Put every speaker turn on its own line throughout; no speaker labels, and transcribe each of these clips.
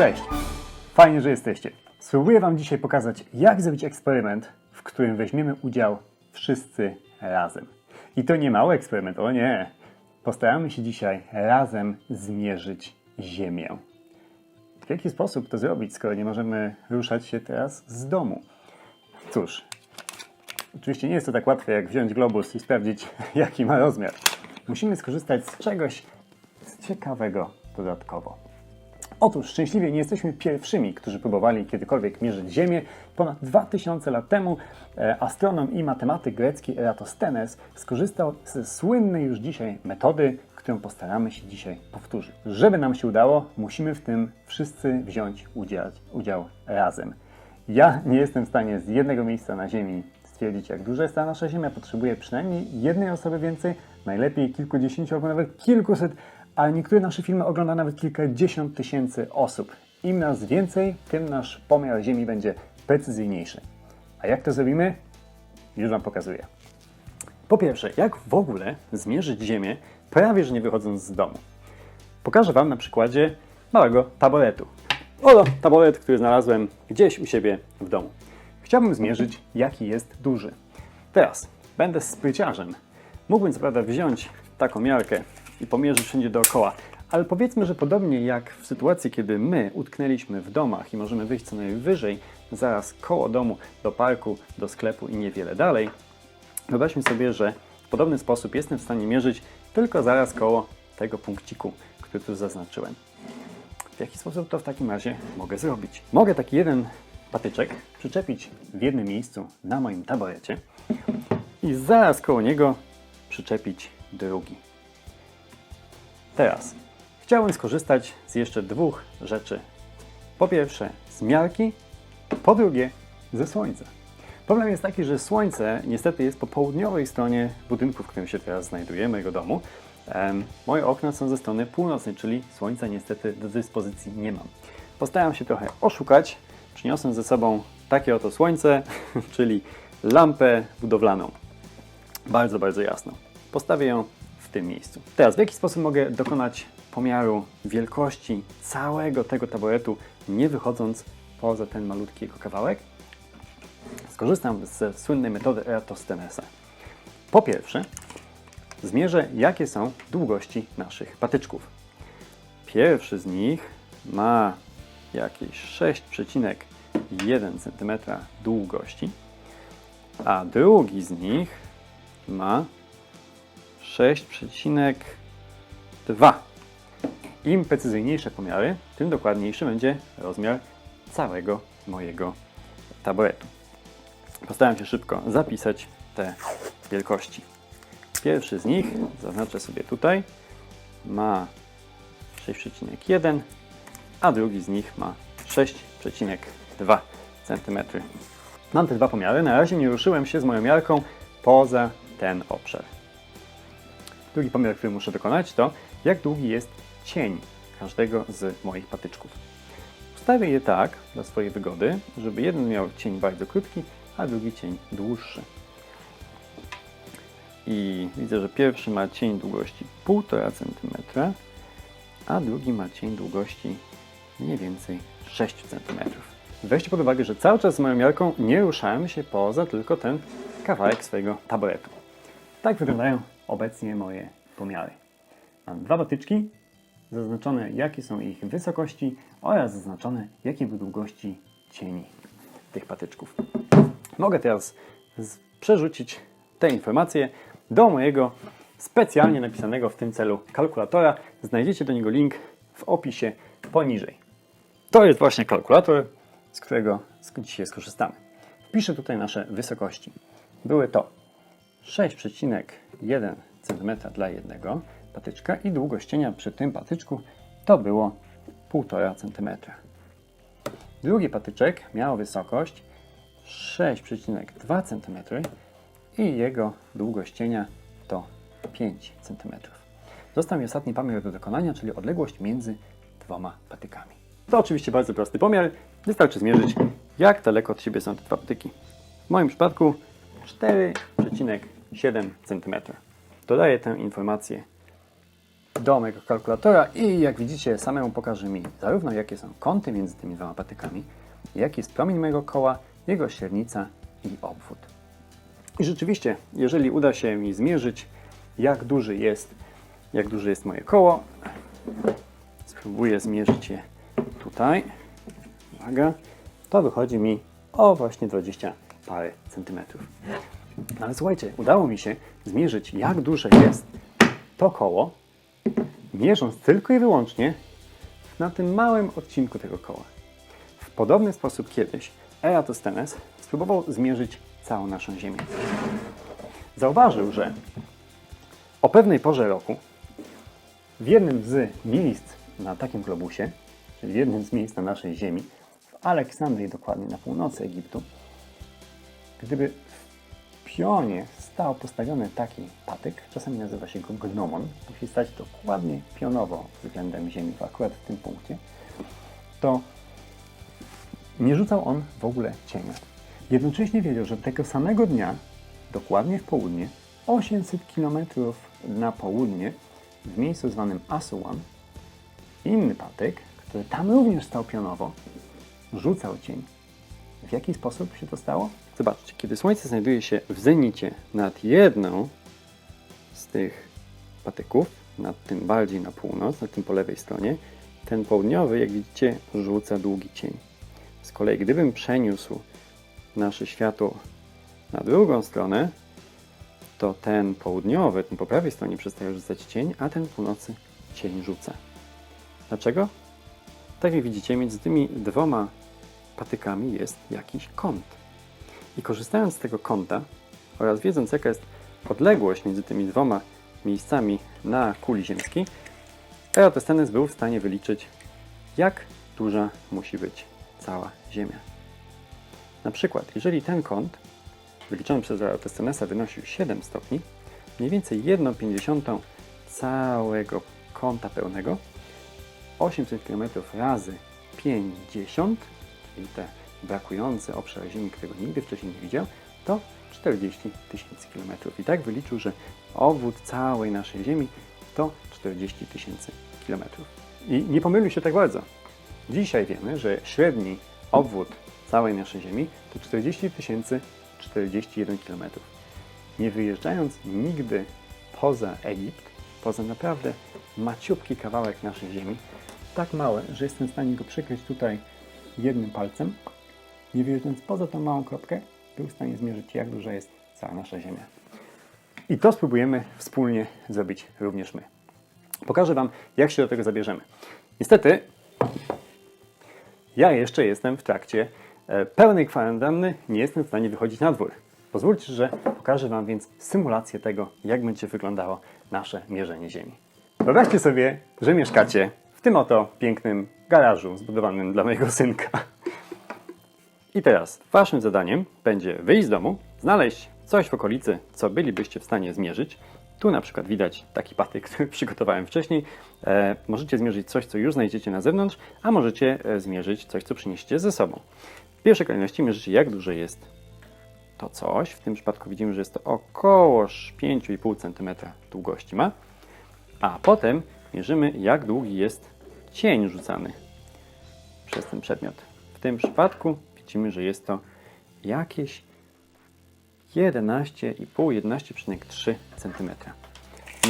Cześć! Fajnie, że jesteście. Spróbuję Wam dzisiaj pokazać, jak zrobić eksperyment, w którym weźmiemy udział wszyscy razem. I to nie mały eksperyment, o nie! Postaramy się dzisiaj razem zmierzyć Ziemię. W jaki sposób to zrobić, skoro nie możemy ruszać się teraz z domu? Cóż, oczywiście nie jest to tak łatwe, jak wziąć globus i sprawdzić, jaki ma rozmiar. Musimy skorzystać z czegoś ciekawego dodatkowo. Otóż szczęśliwie nie jesteśmy pierwszymi, którzy próbowali kiedykolwiek mierzyć Ziemię. Ponad 2000 lat temu e, astronom i matematyk grecki Eratosthenes skorzystał ze słynnej już dzisiaj metody, którą postaramy się dzisiaj powtórzyć. Żeby nam się udało, musimy w tym wszyscy wziąć udział, udział razem. Ja nie jestem w stanie z jednego miejsca na Ziemi stwierdzić, jak duża jest ta nasza Ziemia. Potrzebuję przynajmniej jednej osoby więcej, najlepiej kilkudziesięciu albo nawet kilkuset, ale niektóre nasze filmy ogląda nawet kilkadziesiąt tysięcy osób. Im nas więcej, tym nasz pomiar Ziemi będzie precyzyjniejszy. A jak to zrobimy? Już Wam pokazuję. Po pierwsze, jak w ogóle zmierzyć Ziemię, prawie że nie wychodząc z domu? Pokażę Wam na przykładzie małego taboretu. Oto taboret, który znalazłem gdzieś u siebie w domu. Chciałbym zmierzyć, jaki jest duży. Teraz będę spryciarzem. Mógłbym co prawda wziąć taką miarkę i pomierzyć wszędzie dookoła, ale powiedzmy, że podobnie jak w sytuacji, kiedy my utknęliśmy w domach i możemy wyjść co najwyżej, zaraz koło domu, do parku, do sklepu i niewiele dalej, Wyobraźmy sobie, że w podobny sposób jestem w stanie mierzyć tylko zaraz koło tego punkciku, który tu zaznaczyłem. W jaki sposób to w takim razie mogę zrobić? Mogę taki jeden patyczek przyczepić w jednym miejscu na moim taborecie i zaraz koło niego przyczepić drugi. Teraz chciałbym skorzystać z jeszcze dwóch rzeczy. Po pierwsze z miarki, po drugie ze słońca. Problem jest taki, że słońce niestety jest po południowej stronie budynku, w którym się teraz znajdujemy, mojego domu. Moje okna są ze strony północnej, czyli słońca niestety do dyspozycji nie mam. Postaram się trochę oszukać. Przyniosłem ze sobą takie oto słońce, czyli lampę budowlaną. Bardzo, bardzo jasno. Postawię ją tym miejscu. Teraz, w jaki sposób mogę dokonać pomiaru wielkości całego tego taboretu, nie wychodząc poza ten malutki jego kawałek? Skorzystam ze słynnej metody Eratosthenesa. Po pierwsze, zmierzę, jakie są długości naszych patyczków. Pierwszy z nich ma jakieś 6,1 cm długości, a drugi z nich ma 6,2. Im precyzyjniejsze pomiary, tym dokładniejszy będzie rozmiar całego mojego taboretu. Postaram się szybko zapisać te wielkości. Pierwszy z nich, zaznaczę sobie tutaj, ma 6,1, a drugi z nich ma 6,2 cm. Mam te dwa pomiary, na razie nie ruszyłem się z moją miarką poza ten obszar. Drugi pomiar, który muszę dokonać to, jak długi jest cień każdego z moich patyczków. Ustawię je tak, dla swojej wygody, żeby jeden miał cień bardzo krótki, a drugi cień dłuższy. I widzę, że pierwszy ma cień długości 1,5 cm, a drugi ma cień długości mniej więcej 6 cm. Weźcie pod uwagę, że cały czas z moją miarką nie ruszałem się poza tylko ten kawałek swojego taboretu. Tak wyglądają obecnie moje pomiary. Mam dwa patyczki, zaznaczone jakie są ich wysokości oraz zaznaczone jakie były długości cieni tych patyczków. Mogę teraz przerzucić te informacje do mojego specjalnie napisanego w tym celu kalkulatora. Znajdziecie do niego link w opisie poniżej. To jest właśnie kalkulator, z którego dzisiaj skorzystamy. Wpiszę tutaj nasze wysokości. Były to 6,1 cm dla jednego patyczka i długość cienia przy tym patyczku to było 1,5 cm. Drugi patyczek miał wysokość 6,2 cm i jego długość cienia to 5 cm. Został mi ostatni pomiar do dokonania, czyli odległość między dwoma patykami. To oczywiście bardzo prosty pomiar. Wystarczy zmierzyć, jak daleko od siebie są te dwa patyki. W moim przypadku 4,7 cm. Dodaję tę informację do mojego kalkulatora i jak widzicie samemu pokaże mi zarówno jakie są kąty między tymi dwoma patykami, jaki jest promień mojego koła, jego średnica i obwód. I rzeczywiście, jeżeli uda się mi zmierzyć, jak duży jest, jak duże jest moje koło, spróbuję zmierzyć je tutaj. Uwaga, to wychodzi mi o właśnie 20 parę centymetrów. No ale słuchajcie, udało mi się zmierzyć, jak duże jest to koło, mierząc tylko i wyłącznie na tym małym odcinku tego koła. W podobny sposób kiedyś Eratosthenes spróbował zmierzyć całą naszą Ziemię. Zauważył, że o pewnej porze roku w jednym z miejsc na takim globusie, czyli w jednym z miejsc na naszej Ziemi, w Aleksandrii, dokładnie na północy Egiptu, gdyby w pionie stał postawiony taki patyk, czasami nazywa się go gnomon, musi stać dokładnie pionowo względem Ziemi, akurat w tym punkcie, to nie rzucał on w ogóle cienia. Jednocześnie wiedział, że tego samego dnia, dokładnie w południe, 800 km na południe, w miejscu zwanym Asuan, inny patyk, który tam również stał pionowo, rzucał cień. W jaki sposób się to stało? Zobaczcie, kiedy Słońce znajduje się w zenicie nad jedną z tych patyków, nad tym bardziej na północ, nad tym po lewej stronie, ten południowy, jak widzicie, rzuca długi cień. Z kolei, gdybym przeniósł nasze światło na drugą stronę, to ten południowy, ten po prawej stronie przestaje rzucać cień, a ten północy cień rzuca. Dlaczego? Tak jak widzicie, między tymi dwoma patykami jest jakiś kąt. I korzystając z tego kąta oraz wiedząc jaka jest odległość między tymi dwoma miejscami na kuli ziemskiej, Eratosthenes był w stanie wyliczyć, jak duża musi być cała Ziemia. Na przykład, jeżeli ten kąt wyliczony przez Eratosthenesa wynosił 7 stopni, mniej więcej 1,50 całego kąta pełnego, 800 km razy 50, czyli te brakujący obszar Ziemi, którego nigdy wcześniej nie widział, to 40 tysięcy km. I tak wyliczył, że obwód całej naszej Ziemi to 40 tysięcy km. I nie pomylił się tak bardzo. Dzisiaj wiemy, że średni obwód całej naszej Ziemi to 40 tysięcy 41 km. Nie wyjeżdżając nigdy poza Egipt, poza naprawdę maciupki kawałek naszej Ziemi, tak małe, że jestem w stanie go przykryć tutaj jednym palcem, nie wyjeżdżając poza tą małą kropkę, był w stanie zmierzyć, jak duża jest cała nasza Ziemia. I to spróbujemy wspólnie zrobić również my. Pokażę Wam, jak się do tego zabierzemy. Niestety, ja jeszcze jestem w trakcie e, pełnej kwarantanny, nie jestem w stanie wychodzić na dwór. Pozwólcie, że pokażę Wam więc symulację tego, jak będzie wyglądało nasze mierzenie Ziemi. Wyobraźcie sobie, że mieszkacie w tym oto pięknym garażu zbudowanym dla mojego synka. I teraz Waszym zadaniem będzie wyjść z domu, znaleźć coś w okolicy, co bylibyście w stanie zmierzyć. Tu na przykład widać taki patyk, który przygotowałem wcześniej. E, możecie zmierzyć coś, co już znajdziecie na zewnątrz, a możecie e, zmierzyć coś, co przyniesiecie ze sobą. W pierwszej kolejności mierzycie, jak duże jest to coś. W tym przypadku widzimy, że jest to około 5,5 cm długości ma. A potem mierzymy, jak długi jest cień rzucany przez ten przedmiot. W tym przypadku widzimy, że jest to jakieś 11,5-11,3 cm.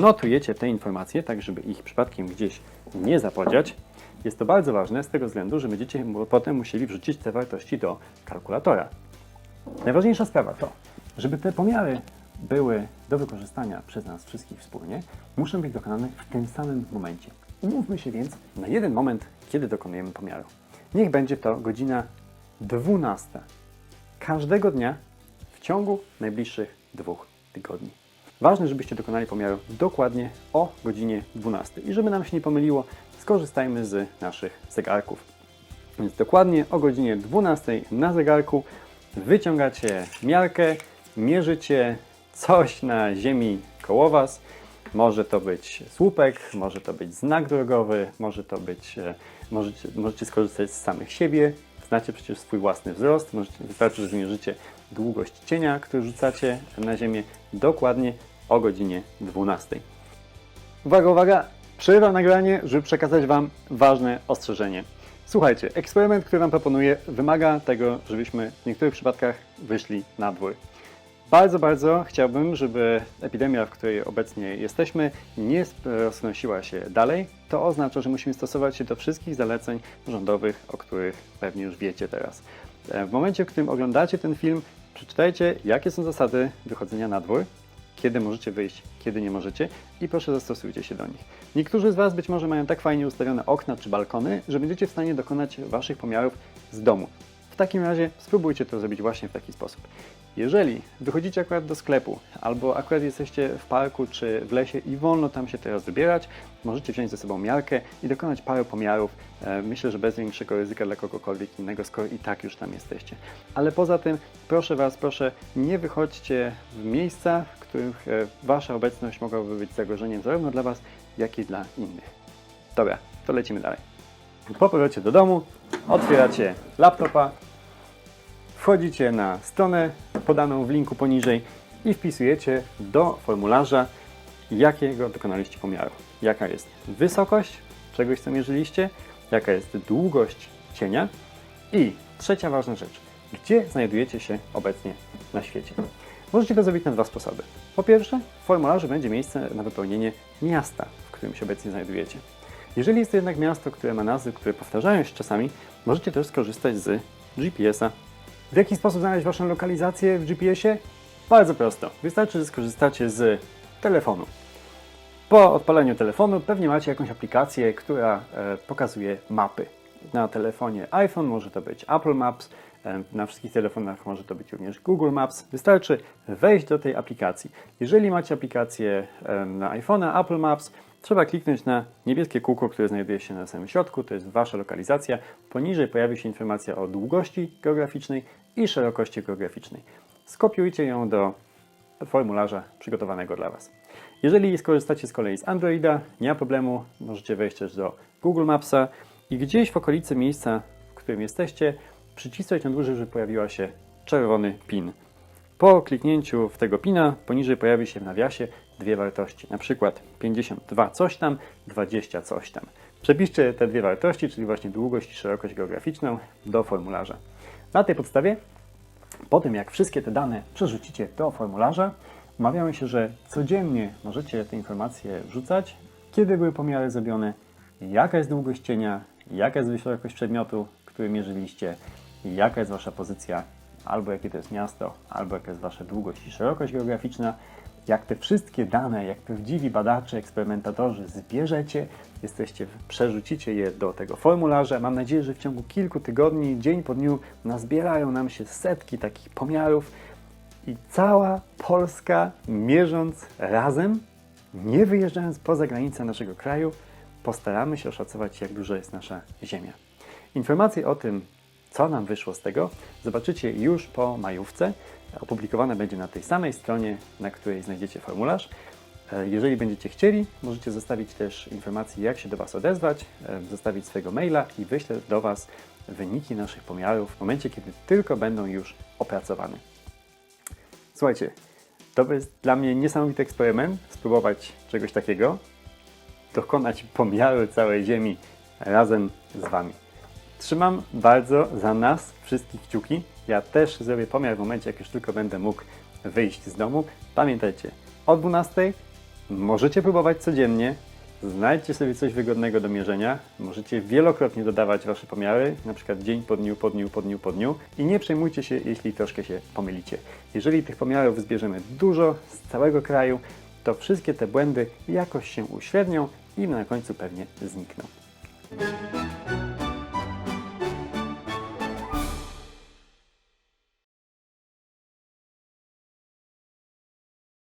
Notujecie te informacje, tak żeby ich przypadkiem gdzieś nie zapodziać. Jest to bardzo ważne z tego względu, że będziecie potem musieli wrzucić te wartości do kalkulatora. Najważniejsza sprawa to, żeby te pomiary były do wykorzystania przez nas wszystkich wspólnie, muszą być dokonane w tym samym momencie. Umówmy się więc na jeden moment, kiedy dokonujemy pomiaru. Niech będzie to godzina 12 każdego dnia w ciągu najbliższych dwóch tygodni. Ważne, żebyście dokonali pomiaru dokładnie o godzinie 12. I żeby nam się nie pomyliło, skorzystajmy z naszych zegarków. Więc dokładnie o godzinie 12 na zegarku wyciągacie miarkę, mierzycie coś na ziemi koło Was. Może to być słupek, może to być znak drogowy, może to być, e, możecie, możecie skorzystać z samych siebie. Znacie przecież swój własny wzrost. Możecie, wystarczy, że zmierzycie długość cienia, który rzucacie na ziemię dokładnie o godzinie 12. Uwaga, uwaga! Przerywam nagranie, żeby przekazać Wam ważne ostrzeżenie. Słuchajcie, eksperyment, który Wam proponuję, wymaga tego, żebyśmy w niektórych przypadkach wyszli na dwór. Bardzo, bardzo chciałbym, żeby epidemia, w której obecnie jesteśmy, nie roznosiła się dalej. To oznacza, że musimy stosować się do wszystkich zaleceń rządowych, o których pewnie już wiecie teraz. E, W momencie, w którym oglądacie ten film, przeczytajcie, jakie są zasady wychodzenia na dwór, kiedy możecie wyjść, kiedy nie możecie i proszę zastosujcie się do nich. Niektórzy z Was być może mają tak fajnie ustawione okna czy balkony, że będziecie w stanie dokonać Waszych pomiarów z domu. W takim razie spróbujcie to zrobić właśnie w taki sposób. Jeżeli wychodzicie akurat do sklepu, albo akurat jesteście w parku czy w lesie i wolno tam się teraz wybierać, możecie wziąć ze sobą miarkę i dokonać paru pomiarów. E, Myślę, że bez większego ryzyka dla kogokolwiek innego, skoro i tak już tam jesteście. Ale poza tym, proszę Was, proszę, nie wychodźcie w miejsca, w których e, Wasza obecność mogłaby być zagrożeniem zarówno dla Was, jak i dla innych. Dobra, to lecimy dalej. Po powrocie do domu otwieracie laptopa, wchodzicie na stronę podaną w linku poniżej i wpisujecie do formularza, jakiego dokonaliście pomiaru. Jaka jest wysokość czegoś, co mierzyliście, jaka jest długość cienia i trzecia ważna rzecz, gdzie znajdujecie się obecnie na świecie. Możecie to zrobić na dwa sposoby. Po pierwsze, w formularzu będzie miejsce na wypełnienie miasta, w którym się obecnie znajdujecie. Jeżeli jest to jednak miasto, które ma nazwy, które powtarzają się czasami, możecie też skorzystać z GPS-a. W jaki sposób znaleźć Waszą lokalizację w GPS-ie? Bardzo prosto. Wystarczy, że skorzystacie z telefonu. Po odpaleniu telefonu pewnie macie jakąś aplikację, która e, pokazuje mapy. Na telefonie iPhone może to być Apple Maps, e, na wszystkich telefonach może to być również Google Maps. Wystarczy wejść do tej aplikacji. Jeżeli macie aplikację e, na iPhone'a Apple Maps, trzeba kliknąć na niebieskie kółko, które znajduje się na samym środku, to jest Wasza lokalizacja. Poniżej pojawi się informacja o długości geograficznej i szerokości geograficznej. Skopiujcie ją do formularza przygotowanego dla Was. Jeżeli skorzystacie z kolei z Androida, nie ma problemu, możecie wejść też do Google Mapsa i gdzieś w okolicy miejsca, w którym jesteście, przycisnąć na dłużej, żeby pojawiła się czerwony pin. Po kliknięciu w tego pina poniżej pojawi się w nawiasie dwie wartości, na przykład 52 coś tam, 20 coś tam. Przepiszcie te dwie wartości, czyli właśnie długość i szerokość geograficzną do formularza. Na tej podstawie po tym, jak wszystkie te dane przerzucicie do formularza, umawiamy się, że codziennie możecie te informacje wrzucać, kiedy były pomiary zrobione, jaka jest długość cienia, jaka jest wysokość przedmiotu, który mierzyliście, jaka jest Wasza pozycja, albo jakie to jest miasto, albo jaka jest Wasza długość i szerokość geograficzna. Jak te wszystkie dane, jak prawdziwi badacze, eksperymentatorzy zbierzecie, jesteście, przerzucicie je do tego formularza. Mam nadzieję, że w ciągu kilku tygodni, dzień po dniu, nazbierają nam się setki takich pomiarów i cała Polska, mierząc razem, nie wyjeżdżając poza granice naszego kraju, postaramy się oszacować, jak duża jest nasza Ziemia. Informacje o tym, co nam wyszło z tego, zobaczycie już po majówce. Opublikowane będzie na tej samej stronie, na której znajdziecie formularz. E, Jeżeli będziecie chcieli, możecie zostawić też informacje, jak się do Was odezwać, e, zostawić swojego maila i wyślę do Was wyniki naszych pomiarów w momencie, kiedy tylko będą już opracowane. Słuchajcie, to jest dla mnie niesamowity eksperyment spróbować czegoś takiego, dokonać pomiaru całej Ziemi razem z Wami. Trzymam bardzo za nas wszystkich kciuki. Ja też zrobię pomiar w momencie, jak już tylko będę mógł wyjść z domu. Pamiętajcie, o 12 możecie próbować codziennie. Znajdźcie sobie coś wygodnego do mierzenia. Możecie wielokrotnie dodawać Wasze pomiary, na przykład dzień po dniu, po dniu, po dniu, po dniu. I nie przejmujcie się, jeśli troszkę się pomylicie. Jeżeli tych pomiarów zbierzemy dużo z całego kraju, to wszystkie te błędy jakoś się uśrednią i na końcu pewnie znikną.